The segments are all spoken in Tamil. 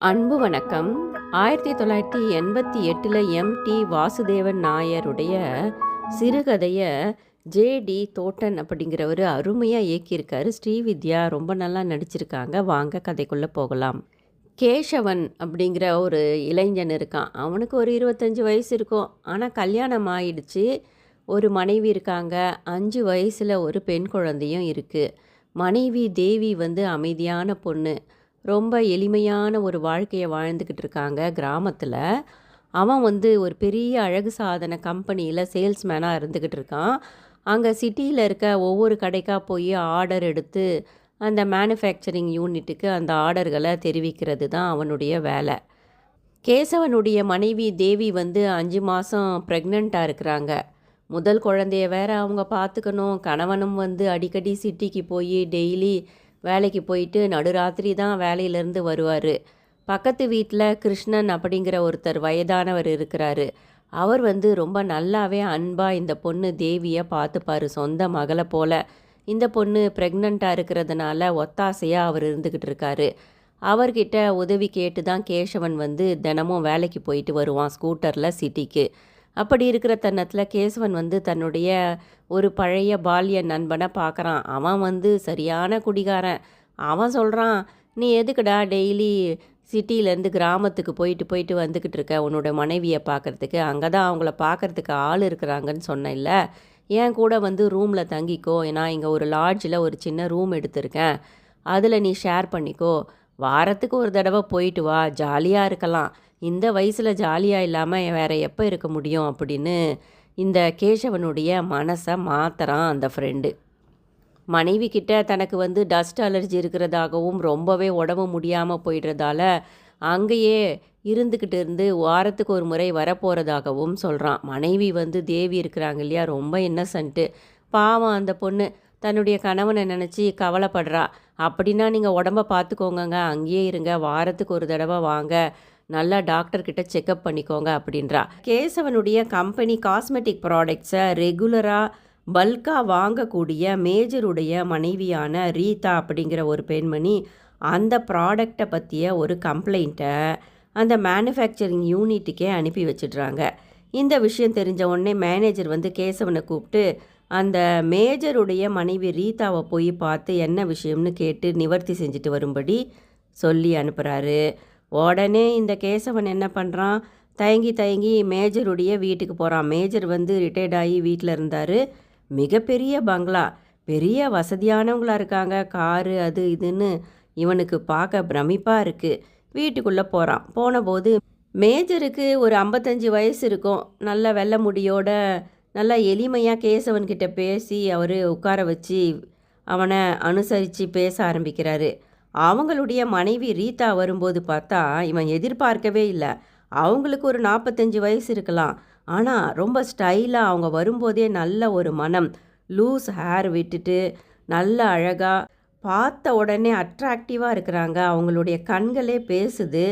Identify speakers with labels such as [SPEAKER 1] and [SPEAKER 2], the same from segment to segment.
[SPEAKER 1] அன்பு வணக்கம். ஆயிரத்தி தொள்ளாயிரத்தி எண்பத்தி எட்டில் எம். டி. வாசுதேவன் நாயருடைய சிறுகதையை ஜே. டி. தோட்டன் அப்படிங்கிறவர் அருமையாக இயக்கியிருக்காரு. ஸ்ரீவித்யா ரொம்ப நல்லா நடிச்சிருக்காங்க. வாங்க கதைக்குள்ளே போகலாம். கேசவன் அப்படிங்கிற ஒரு இளைஞன் இருக்கான். அவனுக்கு ஒரு இருபத்தஞ்சி வயசு இருக்கும். ஆனால் கல்யாணம் ஆயிடுச்சு. ஒரு மனைவி இருக்காங்க. அஞ்சு வயசில் ஒரு பெண் குழந்தையும் இருக்குது மனைவி தேவி வந்து அமைதியான பொண்ணு. ரொம்ப எளிமையான ஒரு வாழ்க்கையை வாழ்ந்துக்கிட்டு இருக்காங்க கிராமத்தில். அவன் வந்து ஒரு பெரிய அழகு சாதன கம்பெனியில் சேல்ஸ்மேனாக இருந்துக்கிட்டு இருக்கான். அங்கே சிட்டியில் இருக்க ஒவ்வொரு கடைக்காக போய் ஆர்டர் எடுத்து அந்த மேனுஃபேக்சரிங் யூனிட்டுக்கு அந்த ஆர்டர்களை தெரிவிக்கிறது தான் அவனுடைய வேலை. கேசவனுடைய மனைவி தேவி வந்து அஞ்சு மாதம் ப்ரெக்னெண்ட்டாக இருக்கிறாங்க. முதல் குழந்தைய வேற அவங்க பார்த்துக்கணும் கணவனும் வந்து அடிக்கடி சிட்டிக்கு போய் டெய்லி வேலைக்கு போயிட்டு நடுராத்திரி தான் வேலையிலேருந்து வருவார். பக்கத்து வீட்டில் கிருஷ்ணன் அப்படிங்கிற ஒருத்தர் வயதானவர் இருக்கிறாரு. அவர் வந்து ரொம்ப நல்லாவே அன்பாக இந்த பொண்ணு தேவியை பார்த்துப்பார் சொந்த மகளை போல. இந்த பொண்ணு ப்ரெக்னெண்ட்டாக இருக்கிறதுனால ஒத்தாசையாக அவர் இருந்துக்கிட்டு இருக்காரு. அவர்கிட்ட உதவி கேட்டு தான் கேசவன் வந்து தினமும் வேலைக்கு போயிட்டு வருவான் ஸ்கூட்டரில் சிட்டிக்கு அப்படி இருக்கிற தன்னத்தில் கேசவன் வந்து தன்னுடைய ஒரு பழைய பால்ய நண்பனை பார்க்குறான் அவன் வந்து சரியான குடிகாரன். அவன் சொல்கிறான் நீ எதுக்குடா டெய்லி சிட்டியிலேருந்து கிராமத்துக்கு போயிட்டு போயிட்டு வந்துக்கிட்டு இருக்க? உன்னோட மனைவியை பார்க்குறதுக்கு அங்கே தான் அவங்கள பார்க்குறதுக்கு ஆள் இருக்கிறாங்கன்னு சொன்னேன்ல. என் கூட வந்து ரூமில் தங்கிக்கோ. நான் இங்கே ஒரு லாட்ஜில் ஒரு சின்ன ரூம் எடுத்திருக்கேன். அதில் நீ ஷேர் பண்ணிக்கோ. வாரத்துக்கு ஒரு தடவை போயிட்டு வா. ஜாலியாக இருக்கலாம். இந்த வயசில் ஜாலியாக இல்லாமல் வேறு எப்போ இருக்க முடியும் அப்படின்னு இந்த கேசவனுடைய மனசை மாத்துறான் அந்த ஃப்ரெண்டு மனைவி கிட்ட தனக்கு வந்து டஸ்ட் அலர்ஜி இருக்கிறதாகவும் ரொம்பவே உடம்பு முடியாமல் போயிடுறதால அங்கேயே இருந்துக்கிட்டு இருந்து வாரத்துக்கு ஒரு முறை வரப்போகிறதாகவும் சொல்கிறான் மனைவி வந்து தேவி இருக்கிறாங்க இல்லையா ரொம்ப இன்னசென்ட்டு பாவம் அந்த பொண்ணு. தன்னுடைய கணவனை நினச்சி கவலைப்படுறா. அப்படின்னா நீங்கள் உடம்ப பார்த்துக்கோங்கங்க அங்கேயே இருங்க வாரத்துக்கு ஒரு தடவை வாங்க. நல்லா டாக்டர் கிட்ட செக்கப் பண்ணிக்கோங்க அப்படின்றா. கேசவனுடைய கம்பெனி காஸ்மெட்டிக் ப்ராடக்ட்ஸை ரெகுலராக பல்காக வாங்கக்கூடிய மேஜருடைய மனைவியான ரீதா அப்படிங்கிற ஒரு பெண்மணி அந்த ப்ராடக்டை பற்றிய ஒரு கம்ப்ளைண்ட்டை அந்த மேனுஃபேக்சரிங் யூனிட்டுக்கே அனுப்பி வச்சிடுறாங்க. இந்த விஷயம் தெரிஞ்ச உடனே மேனேஜர் வந்து கேசவனை கூப்பிட்டு அந்த மேஜருடைய மனைவி ரீதாவை போய் பார்த்து என்ன விஷயம்னு கேட்டு நிவர்த்தி செஞ்சுட்டு வரும்படி சொல்லி அனுப்புகிறாரு உடனே இந்த கேசவன் என்ன பண்ணுறான் தயங்கி தயங்கி மேஜருடைய வீட்டுக்கு போகிறான் மேஜர் வந்து ரிட்டையர்ட் ஆகி வீட்டில் இருந்தார். மிகப்பெரிய பங்களா. பெரிய வசதியானவங்களாக இருக்காங்க. காரு அது இதுன்னு இவனுக்கு பார்க்க பிரமிப்பாக இருக்குது வீட்டுக்குள்ளே போகிறான் போனபோது மேஜருக்கு ஒரு ஐம்பத்தஞ்சு வயசு இருக்கும். நல்ல வெள்ளை முடியோட நல்லா எளிமையாக கேசவன்கிட்ட பேசி அவர் உட்கார வச்சு அவனை அனுசரித்து பேச ஆரம்பிக்கிறாரு. அவங்களுடைய மனைவி ரீதா வரும்போது பார்த்தா இவன் எதிர்பார்க்கவே இல்லை. அவங்களுக்கு ஒரு நாற்பத்தஞ்சு வயசு இருக்கலாம். ஆனால் ரொம்ப ஸ்டைலாக அவங்க வரும்போதே நல்ல ஒரு மனம். லூஸ் ஹேர் விட்டுட்டு நல்ல அழகாக பார்த்த உடனே அட்ராக்டிவாக இருக்கிறாங்க. அவங்களுடைய கண்களே பேசுது.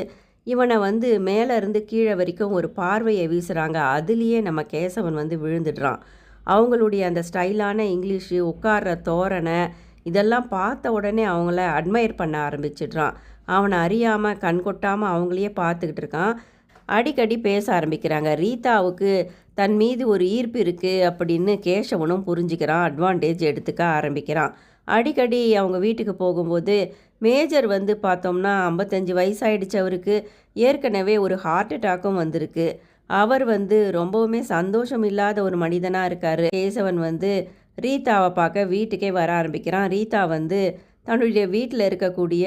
[SPEAKER 1] இவனை வந்து மேலே இருந்து கீழே வரைக்கும் ஒரு பார்வையை வீசுகிறாங்க அதுலேயே நம்ம கேசவன் வந்து விழுந்துடுறான். அவங்களுடைய அந்த ஸ்டைலான இங்கிலீஷு உட்கார்ற தோரணை இதெல்லாம் பார்த்த உடனே அவங்கள அட்மையர் பண்ண ஆரம்பிச்சிடுறான். அவனை அறியாமல் கண் கொட்டாமல் அவங்களையே பார்த்துக்கிட்டு இருக்கான். அடிக்கடி பேச ஆரம்பிக்கிறாங்க. ரீதாவுக்கு தன் மீது ஒரு ஈர்ப்பு இருக்குது அப்படின்னு கேசவனும் புரிஞ்சுக்கிறான். அட்வான்டேஜ் எடுத்துக்க ஆரம்பிக்கிறான். அடிக்கடி அவங்க வீட்டுக்கு போகும்போது மேஜர் வந்து பார்த்தோம்னா ஐம்பத்தஞ்சு வயசாயிடுச்சு அவருக்கு. ஏற்கனவே ஒரு ஹார்ட் அட்டாக்கும் வந்திருக்கு. அவர் வந்து ரொம்பவுமே சந்தோஷம் இல்லாத ஒரு மனிதனாக இருக்கார். கேசவன் வந்து ரீதாவை பார்க்க வீட்டுக்கே வர ஆரம்பிக்கிறான். ரீதா வந்து தன்னுடைய வீட்டில் இருக்கக்கூடிய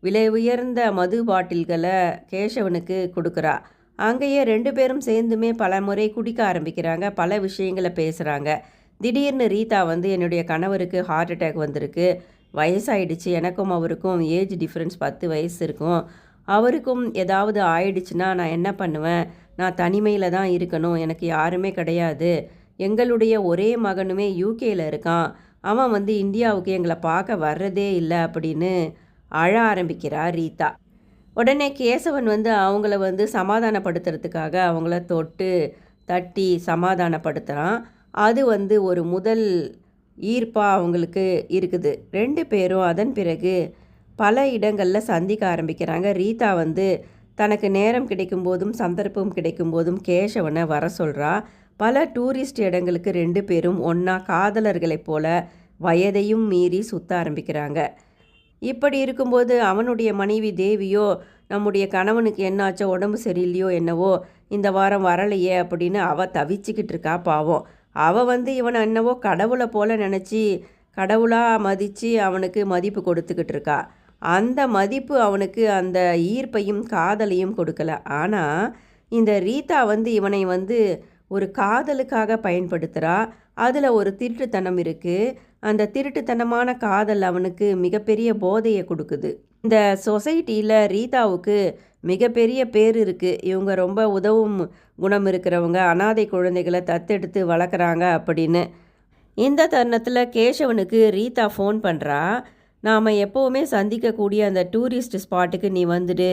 [SPEAKER 1] விலை உயர்ந்த மது பாட்டில்களை கேசவனுக்கு கொடுக்குறா. அங்கேயே ரெண்டு பேரும் சேர்ந்துமே பல முறை குடிக்க ஆரம்பிக்கிறாங்க. பல விஷயங்களை பேசுகிறாங்க திடீர்னு ரீதா வந்து என்னுடைய கணவருக்கு ஹார்ட் அட்டாக் வந்திருக்கு. வயசாயிடுச்சு. எனக்கும் அவருக்கும் ஏஜ் டிஃப்ரென்ஸ் பத்து வயசு இருக்கும். அவருக்கும் ஏதாவது ஆயிடுச்சுன்னா நான் என்ன பண்ணுவேன்? நான் தனிமையில் தான் இருக்கணும். எனக்கு யாருமே கிடையாது. எங்களுடைய ஒரே மகனுமே யூகேயில் இருக்கான். அவன் வந்து இந்தியாவுக்கு எங்களை பார்க்க வர்றதே இல்லை அப்படின்னு அழ ஆரம்பிக்கிறா ரீதா. உடனே கேசவன் வந்து அவங்கள வந்து சமாதானப்படுத்துறதுக்காக அவங்கள தொட்டு தட்டி சமாதானப்படுத்துகிறான் அது வந்து ஒரு முதல் ஈர்ப்பாக அவங்களுக்கு இருக்குது. ரெண்டு பேரும் அதன் பிறகு பல இடங்களில் சந்திக்க ஆரம்பிக்கிறாங்க. ரீதா வந்து தனக்கு நேரம் கிடைக்கும் போதும் சந்தர்ப்பம் கிடைக்கும் போதும் கேசவனை வர சொல்கிறா பல டூரிஸ்ட் இடங்களுக்கு ரெண்டு பேரும் ஒன்றா காதலர்களைப் போல வயதையும் மீறி சுத்த ஆரம்பிக்கிறாங்க. இப்படி இருக்கும்போது அவனுடைய மனைவி தேவியோ நம்முடைய கணவனுக்கு என்னாச்சோ உடம்பு சரியில்லையோ என்னவோ இந்த வாரம் வரலையே அப்படின்னு அவ தவிச்சுக்கிட்டு இருக்கா பாவம். அவள் வந்து இவனை என்னவோ கடவுளை போல நினச்சி கடவுளாக மதித்து அவனுக்கு மதிப்பு கொடுத்துக்கிட்டு இருக்கா. அந்த மதிப்பு அவனுக்கு அந்த ஈர்ப்பையும் காதலையும் கொடுக்கல. ஆனால் இந்த ரீதா வந்து இவனை வந்து ஒரு காதலுக்காக பயன்படுத்துகிறா அதில் ஒரு திருட்டுத்தனம் இருக்குது அந்த திருட்டுத்தனமான காதல் அவனுக்கு மிகப்பெரிய போதையை கொடுக்குது. இந்த சொசைட்டியில் ரீதாவுக்கு மிகப்பெரிய பேர் இருக்குது இவங்க ரொம்ப உதவும் குணம் இருக்கிறவங்க. அனாதை குழந்தைகளை தத்தெடுத்து வளர்க்குறாங்க அப்படின்னு. இந்த தருணத்தில் கேசவனுக்கு ரீதா ஃபோன் பண்ணுறா நாம் எப்போவுமே சந்திக்கக்கூடிய அந்த டூரிஸ்ட் ஸ்பாட்டுக்கு நீ வந்துடு.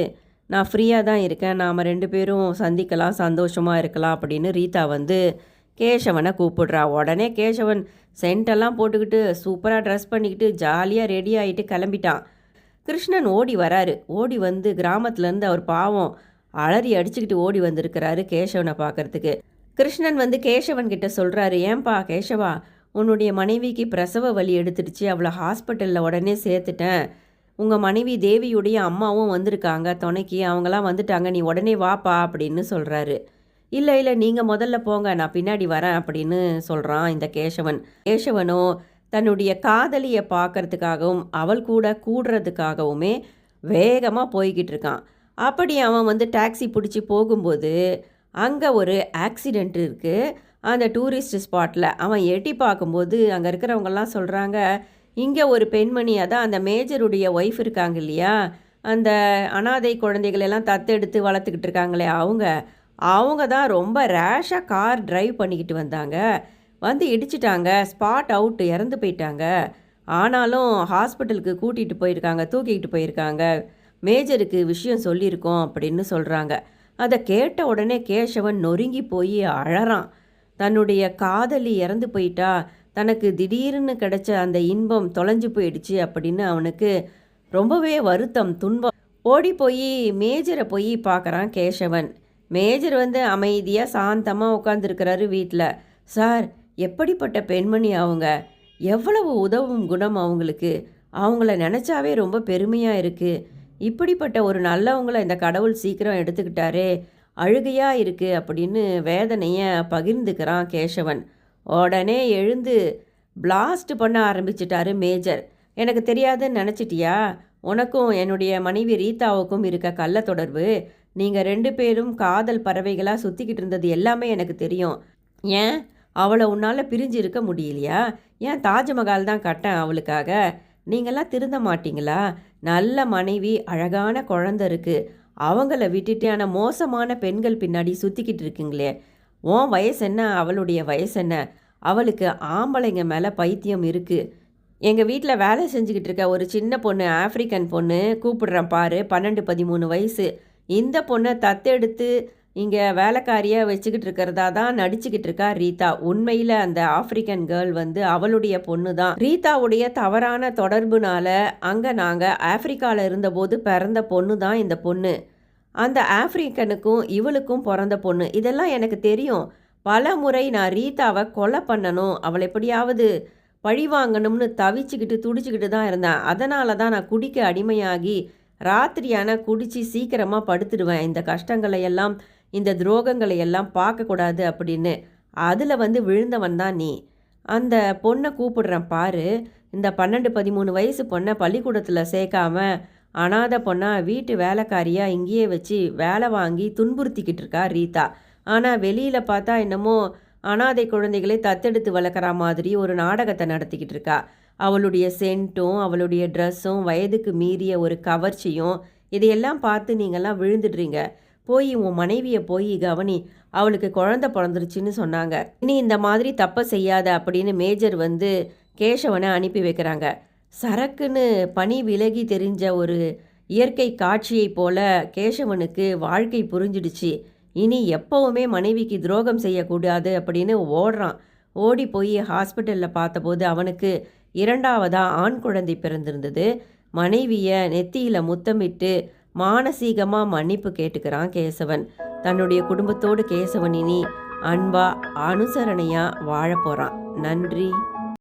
[SPEAKER 1] நான் ஃப்ரீயாக தான் இருக்கேன். நாம் ரெண்டு பேரும் சந்திக்கலாம் சந்தோஷமாக இருக்கலாம் அப்படின்னு ரீதா வந்து கேசவனை கூப்பிடுறா. உடனே கேசவன் சென்டெல்லாம் போட்டுக்கிட்டு சூப்பராக ட்ரெஸ் பண்ணிக்கிட்டு ஜாலியாக ரெடி ஆகிட்டு கிளம்பிட்டான். கிருஷ்ணன் ஓடி வராரு. ஓடி வந்து கிராமத்துலேருந்து அவர் பாவம் அலறி அடிச்சுக்கிட்டு ஓடி வந்திருக்கிறாரு கேசவனை பார்க்கறதுக்கு. கிருஷ்ணன் வந்து கேசவன் கிட்ட சொல்கிறாரு ஏன்பா கேசவா உன்னுடைய மனைவிக்கு பிரசவ வலி எடுத்துடுச்சு. அவளை ஹாஸ்பிட்டலில் உடனே சேர்த்துட்டேன். உங்கள் மனைவி தேவியுடைய அம்மாவும் வந்திருக்காங்க துணைக்கு. அவங்களாம் வந்துட்டாங்க நீ உடனே வாப்பா அப்படின்னு சொல்கிறாரு இல்லை இல்லை நீங்கள் முதல்ல போங்க நான் பின்னாடி வரேன் அப்படின்னு சொல்கிறான் இந்த கேசவன். கேசவனோ தன்னுடைய காதலியை பார்க்கறதுக்காகவும் அவள் கூட கூடுறதுக்காகவுமே வேகமாக போய்கிட்டு இருக்கான். அப்படி அவன் வந்து டாக்ஸி பிடிச்சி போகும்போது அங்கே ஒரு ஆக்சிடெண்ட் இருக்குது அந்த டூரிஸ்ட் ஸ்பாட்டில் அவன் எட்டி பார்க்கும்போது அங்கே இருக்கிறவங்கெல்லாம் சொல்கிறாங்க இங்கே ஒரு பெண்மணி அதான் அந்த மேஜருடைய ஒய்ஃப் இருக்காங்க இல்லையா? அந்த அனாதை குழந்தைகளெல்லாம் தத்தெடுத்து வளர்த்துக்கிட்டு இருக்காங்களே அவங்க. அவங்க தான் ரொம்ப ரேஷாக கார் டிரைவ் பண்ணிக்கிட்டு வந்தாங்க. வந்து இடிச்சிட்டாங்க ஸ்பாட் அவுட் இறந்து போயிட்டாங்க. ஆனாலும் ஹாஸ்பிட்டலுக்கு கூட்டிகிட்டு போயிருக்காங்க தூக்கிக்கிட்டு போயிருக்காங்க. மேஜருக்கு விஷயம் சொல்லியிருக்கோம் அப்படின்னு சொல்கிறாங்க அதை கேட்ட உடனே கேசவன் நொறுங்கி போய் அழறான். தன்னுடைய காதலி இறந்து போயிட்டா. தனக்கு திடீர்னு கிடைச்ச அந்த இன்பம் தொலைஞ்சு போயிடுச்சு அப்படின்னு அவனுக்கு ரொம்பவே வருத்தம் துன்பம். ஓடி போய் மேஜரை போய் பார்க்குறான் கேசவன். மேஜர் வந்து அமைதியாக சாந்தமாக உட்காந்துருக்கிறாரு வீட்டில் சார் எப்படிப்பட்ட பெண்மணி அவங்க? எவ்வளவு உதவும் குணம் அவங்களுக்கு. அவங்கள நினச்சாவே ரொம்ப பெருமையாக இருக்குது இப்படிப்பட்ட ஒரு நல்லவங்கள இந்த கடவுள் சீக்கிரம் எடுத்துக்கிட்டாரே அழுகையாக இருக்குது அப்படின்னு வேதனையை பகிர்ந்துக்கிறான் கேசவன். உடனே எழுந்து பிளாஸ்ட் பண்ண ஆரம்பிச்சிட்டாரு மேஜர் எனக்கு தெரியாதுன்னு நினச்சிட்டியா? உனக்கும் என்னுடைய மனைவி ரீதாவுக்கும் இருக்க கள்ள தொடர்பு. நீங்கள் ரெண்டு பேரும் காதல் பறவைகளாக சுற்றிக்கிட்டு இருந்தது எல்லாமே எனக்கு தெரியும். ஏன்? அவளை உன்னால் பிரிஞ்சு இருக்க முடியலையா? ஏன் தாஜ்மஹால் தான் கட்டேன் அவளுக்காக? நீங்களாம் திருந்த மாட்டிங்களா? நல்ல மனைவி அழகான குழந்த இருக்குது அவங்கள விட்டுட்டு ஆனால் மோசமான பெண்கள் பின்னாடி சுற்றிக்கிட்டு இருக்குங்களே. உன் வயசு என்ன? அவளுடைய வயசு என்ன? அவளுக்கு ஆம்பளைங்க மேலே பைத்தியம் இருக்குது எங்கள் வீட்டில் வேலை செஞ்சுக்கிட்டு இருக்க ஒரு சின்ன பொண்ணு ஆஃப்ரிக்கன் பொண்ணு கூப்பிடுறேன் பாரு பன்னெண்டு பதிமூணு வயசு. இந்த பொண்ணை தத்தெடுத்து இங்கே வேலைக்காரியாக வச்சுக்கிட்டு இருக்கிறதா தான் நடிச்சுக்கிட்டு இருக்கா ரீதா. உண்மையில் அந்த ஆப்பிரிக்கன் கேர்ள் வந்து அவளுடைய பொண்ணு தான். ரீதாவுடைய தவறான தொடர்புனால அங்கே நாங்கள் ஆப்பிரிக்காவில் இருந்தபோது பிறந்த பொண்ணு தான் இந்த பொண்ணு. அந்த ஆஃப்ரிக்கனுக்கும் இவளுக்கும் பிறந்த பொண்ணு. இதெல்லாம் எனக்கு தெரியும். பல முறை நான் ரீதாவை கொலை பண்ணணும் அவளை எப்படியாவது பழி வாங்கணும்னு தவிச்சுக்கிட்டு துடிச்சுக்கிட்டு தான் இருந்தேன். அதனால தான் நான் குடிக்க அடிமையாகி ராத்திரியான குடித்து சீக்கிரமாக படுத்துடுவேன். இந்த கஷ்டங்களை எல்லாம் இந்த துரோகங்களை எல்லாம் பார்க்கக்கூடாது அப்படின்னு. அதில் வந்து விழுந்தவன் தான் நீ. அந்த பொண்ணை கூப்பிடுறேன் பாரு. இந்த பன்னெண்டு பதிமூணு வயசு பொண்ணை பள்ளிக்கூடத்தில் சேர்க்காம அனாத பொண்ணா வீட்டு வேலைக்காரியாக இங்கேயே வச்சு வேலை வாங்கி துன்புறுத்திக்கிட்டு இருக்கா ரீதா. ஆனால் வெளியில் பார்த்தா என்னமோ அனாதை குழந்தைகளை தத்தெடுத்து வளர்க்குற மாதிரி ஒரு நாடகத்தை நடத்திக்கிட்டு இருக்கா. அவளுடைய சென்ட்டும் அவளுடைய ட்ரெஸ்ஸும் வயதுக்கு மீறிய ஒரு கவர்ச்சியும் இதையெல்லாம் பார்த்து நீங்கள்லாம் விழுந்துடுறீங்க. போய் உன் மனைவியை போய் கவனி அவளுக்கு குழந்த பிறந்துருச்சுன்னு சொன்னாங்க. இனி இந்த மாதிரி தப்பை செய்யாத அப்படின்னு மேஜர் வந்து கேசவனை அனுப்பி வைக்கிறாங்க. சரக்குன்னு பனி விலகி தெரிஞ்ச ஒரு இயற்கை காட்சியைப் போல கேசவனுக்கு வாழ்க்கை புரிஞ்சிடுச்சு. இனி எப்போவுமே மனைவிக்கு துரோகம் செய்யக்கூடாது அப்படின்னு ஓடுறான். ஓடி போய் ஹாஸ்பிட்டலில் பார்த்தபோது அவனுக்கு இரண்டாவதாக ஆண் குழந்தை பிறந்திருந்தது. மனைவியை நெத்தியில் முத்தமிட்டு மானசீகமாக மன்னிப்பு கேட்டுக்கிறான் கேசவன். தன்னுடைய குடும்பத்தோடு கேசவன் இனி அன்பா அனுசரணையாக வாழப்போகிறான் நன்றி.